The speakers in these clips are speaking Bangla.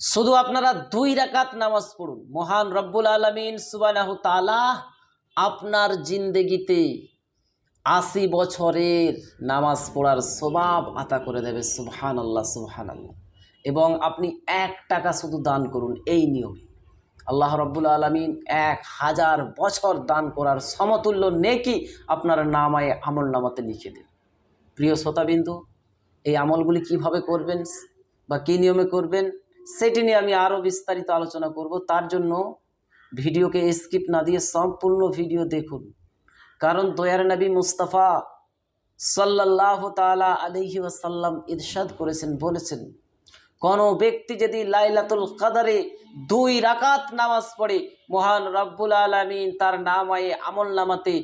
শুধু আপনারা দুই রাকাত নামাজ পড়ুন। মহান রব্বুল আলমিন সুবানাহ তালা আপনার জিন্দেগিতে আশি বছরের নামাজ পড়ার স্বভাব আতা করে দেবে সুবহান আল্লাহ সুবহান আল্লাহ এবং আপনি এক টাকা শুধু দান করুন, এই নিয়মে। আল্লাহ রব্বুল আলমিন এক হাজার বছর দান করার সমতুল্য নেকি আপনার নামায় আমল নামাতে লিখে দেন। প্রিয় শ্রোতাবিন্দু, এই আমলগুলি কীভাবে করবেন বা কী নিয়মে করবেন? সেটি নিয়ে আমি আরও বিস্তারিত আলোচনা করব। তার জন্য ভিডিওকে স্কিপ না দিয়ে সম্পূর্ণ ভিডিও দেখুন। কারণ দয়ার নবী মুস্তাফা সাল্লাহ তালা আলহি ওয়াসাল্লাম ইরশাদ করেছেন, বলেছেন, কোনো ব্যক্তি যদি লাইলাতুল কাদারে দুই রাকাত নামাজ পড়ে, মহান রব্বুল আলমিন তার নামায়ে আমল নামাতে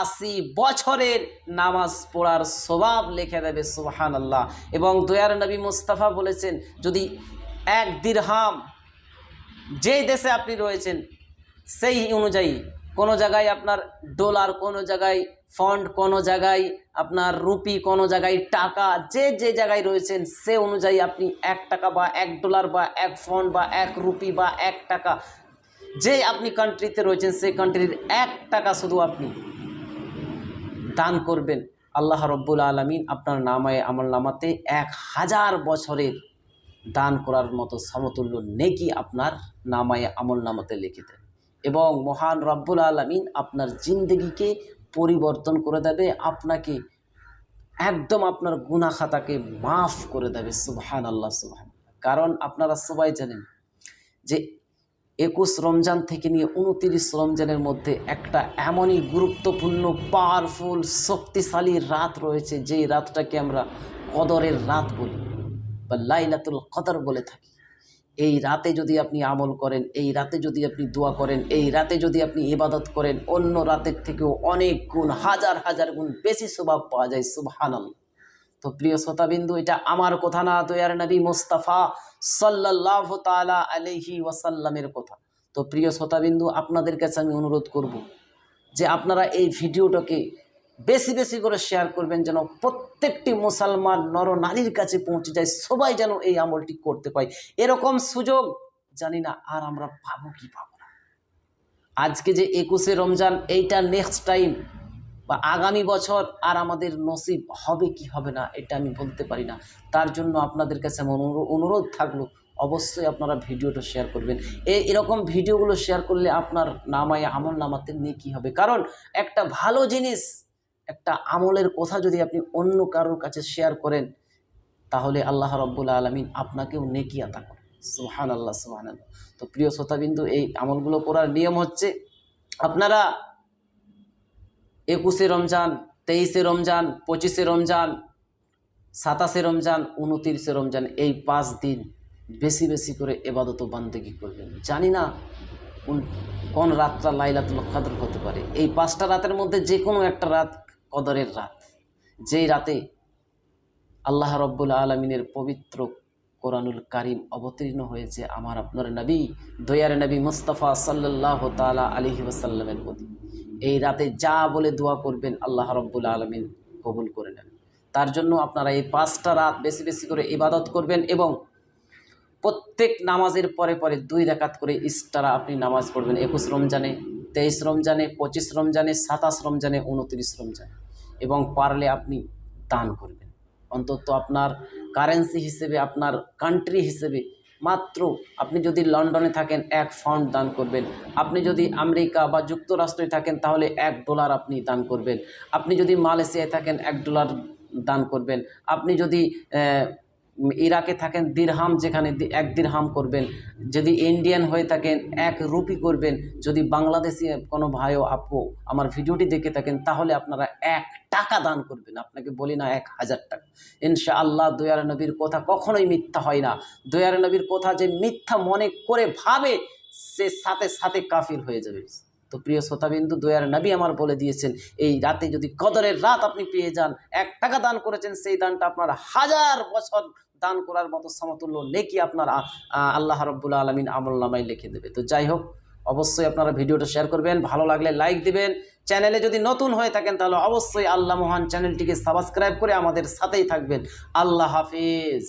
আশি বছরের নামাজ পড়ার স্বভাব লিখে দেবে সুবাহান আল্লাহ এবং দয়ার নবী মুস্তাফা বলেছেন, যদি এক দিরহাম। যেই দেশে আপনি রয়েছেন, সেই অনুযায়ী কোনো জায়গায় আপনার ডলার, কোনো জায়গায় ফন্ড, কোনো জায়গায় আপনার রুপি, কোনো জায়গায় টাকা, যে যে জায়গায় রয়েছেন, সে অনুযায়ী আপনি এক টাকা বা এক ডলার বা এক ফন্ড বা এক রুপি বা এক টাকা, যে আপনি কান্ট্রিতে রয়েছেন, সেই কান্ট্রির এক টাকা শুধু আপনি দান করবেন। আল্লাহ রব্বুল আলমিন আপনার নামায় আমল নামাতে এক হাজার বছরের দান করার মতো সমতুল্য নেকি আপনার নামায় আমল নামাতে লিখে এবং মহান রব্বুল আলমিন আপনার জিন্দগিকে পরিবর্তন করে দেবে, আপনাকে একদম আপনার গুনা খাতাকে মাফ করে দেবে সুবহান আল্লাহ সুবহান কারণ আপনারা সবাই জানেন যে একুশ রমজান থেকে নিয়ে উনতিরিশ রমজানের মধ্যে একটা এমনই গুরুত্বপূর্ণ পাওয়ারফুল শক্তিশালী রাত রয়েছে, যেই রাতটাকে আমরা কদরের রাত বলি। বা লাইলাতুল কদর বলে থাকি। এই রাতে যদি আপনি আমল করেন, এই রাতে যদি আপনি দোয়া করেন, এই রাতে যদি আপনি ইবাদত করেন, অন্য রাতের থেকেও অনেক গুণ, হাজার হাজার গুণ বেশি স্বভাব পাওয়া যায় সুবহানাল তো প্রিয় শ্রোতাবিন্দু, এটা আমার কথা না, দয়ার নবী মোস্তাফা সাল্লাহ তালা আলহি ওয়াসাল্লামের কথা। তো প্রিয় শ্রোতাবিন্দু, আপনাদের কাছে আমি অনুরোধ করব যে আপনারা এই ভিডিওটাকে বেশি বেশি করে শেয়ার করবেন যেন প্রত্যেকটি মুসলমান নর নারীর কাছে পৌঁছে যায়, সবাই যেন এই আমলটি করতে পায়। এরকম সুযোগ, জানি না আর আমরা পাবো কি পাবো না। আজকে যে একুশে রমজান, এইটা নেক্সট টাইম বা আগামী বছর আর আমাদের নসিব হবে কি হবে না, এটা আমি বলতে পারি না। তার জন্য আপনাদের কাছে অনুরোধ থাকল, অবশ্যই আপনারা ভিডিওটা শেয়ার করবেন। এই এরকম ভিডিওগুলো শেয়ার করলে আপনার নামায় আমল নামাতে নিয়ে কী হবে। কারণ একটা ভালো জিনিস একটা আমলের কথা যদি আপনি অন্য কারোর কাছে শেয়ার করেন, তাহলে আল্লাহ রব্বুল আলমিন আপনাকেও নেকি আতা করে সুহান আল্লাহ সুহান আল্লাহ তো প্রিয় শ্রোতাবিন্দু, এই আমলগুলো করার নিয়ম হচ্ছে, আপনারা একুশে রমজান, তেইশে রমজান, পঁচিশে রমজান, সাতাশে রমজান, উনতিরিশে রমজান, এই পাঁচ দিন বেশি বেশি করে এবাদত বান্দেগি করবেন। জানি না কোন কোন রাতটা লাইলাতুল কদর হতে পারে। এই পাঁচটা রাতের মধ্যে যে কোনো একটা রাত কদরের রাত, যেই রাতে আল্লাহ রব্বুল আলমিনের পবিত্র কোরআনুল কারিম অবতীর্ণ হয়েছে আমার আপনার নবী, দয়ার নবী মুস্তাফা সাল্লাহ তালা আলহি ওসাল্লামের প্রতি। এই রাতে যা বলে দোয়া করবেন আল্লাহ রব্বুল আলমিন কবুল করে নেন। তার জন্য আপনারা এই পাঁচটা রাত বেশি বেশি করে ইবাদত করবেন এবং প্রত্যেক নামাজের পরে পরে দুই রাকাত করে ইস্টারা আপনি নামাজ পড়বেন। একুশ রমজানে, তেইশ রমজানে, পঁচিশ রমজানে, সাতাশ রমজানে, উনত্রিশ রমজানে। এবং পারলে আপনি দান করবেন। অন্তত আপনার কারেন্সি হিসেবে, আপনার কান্ট্রি হিসেবে মাত্র আপনি যদি লন্ডনে থাকেন, এক ফাউন্ড দান করবেন। আপনি যদি আমেরিকা বা যুক্তরাষ্ট্রে থাকেন, তাহলে এক ডলার আপনি দান করবেন। আপনি যদি মালয়েশিয়ায় থাকেন, এক ডলার দান করবেন। আপনি যদি ইরাকে থাকেন দিরহাম, যেখানে এক দিরহাম করবেন। যদি ইন্ডিয়ান হয়ে থাকেন, এক রুপি করবেন। যদি বাংলাদেশি কোনো ভাই ও আপু আমার ভিডিওটি দেখে থাকেন, তাহলে আপনারা এক টাকা দান করবেন। আপনাকে বলি না এক হাজার টাকা। ইনশা আল্লাহ দয়ার নবীর কথা কখনোই মিথ্যা হয় না। দয়ার নবীর কথা যে মিথ্যা মনে করে ভাবে, সে সাথে সাথে কাফির হয়ে যাবে। তো প্রিয় শ্রোতাবিন্দু, দয়ার নবী আমার বলে দিয়েছেন, এই রাতে যদি কদরের রাত আপনি পেয়ে যান, এক টাকা দান করেছেন, সেই দানটা আপনার হাজার বছর দান করার মতো সমতুল্য নেকি আপনার আল্লাহ রব্বুল আলমিন আমল নামাই লিখে দেবে। তো যাই হোক, অবশ্যই আপনারা ভিডিওটা শেয়ার করবেন, ভালো লাগলে লাইক দিবেন। চ্যানেলে যদি নতুন হয়ে থাকেন, তাহলে অবশ্যই আল্লাহ মহান চ্যানেলটিকে সাবস্ক্রাইব করে আমাদের সাথেই থাকবেন। আল্লাহ হাফিজ।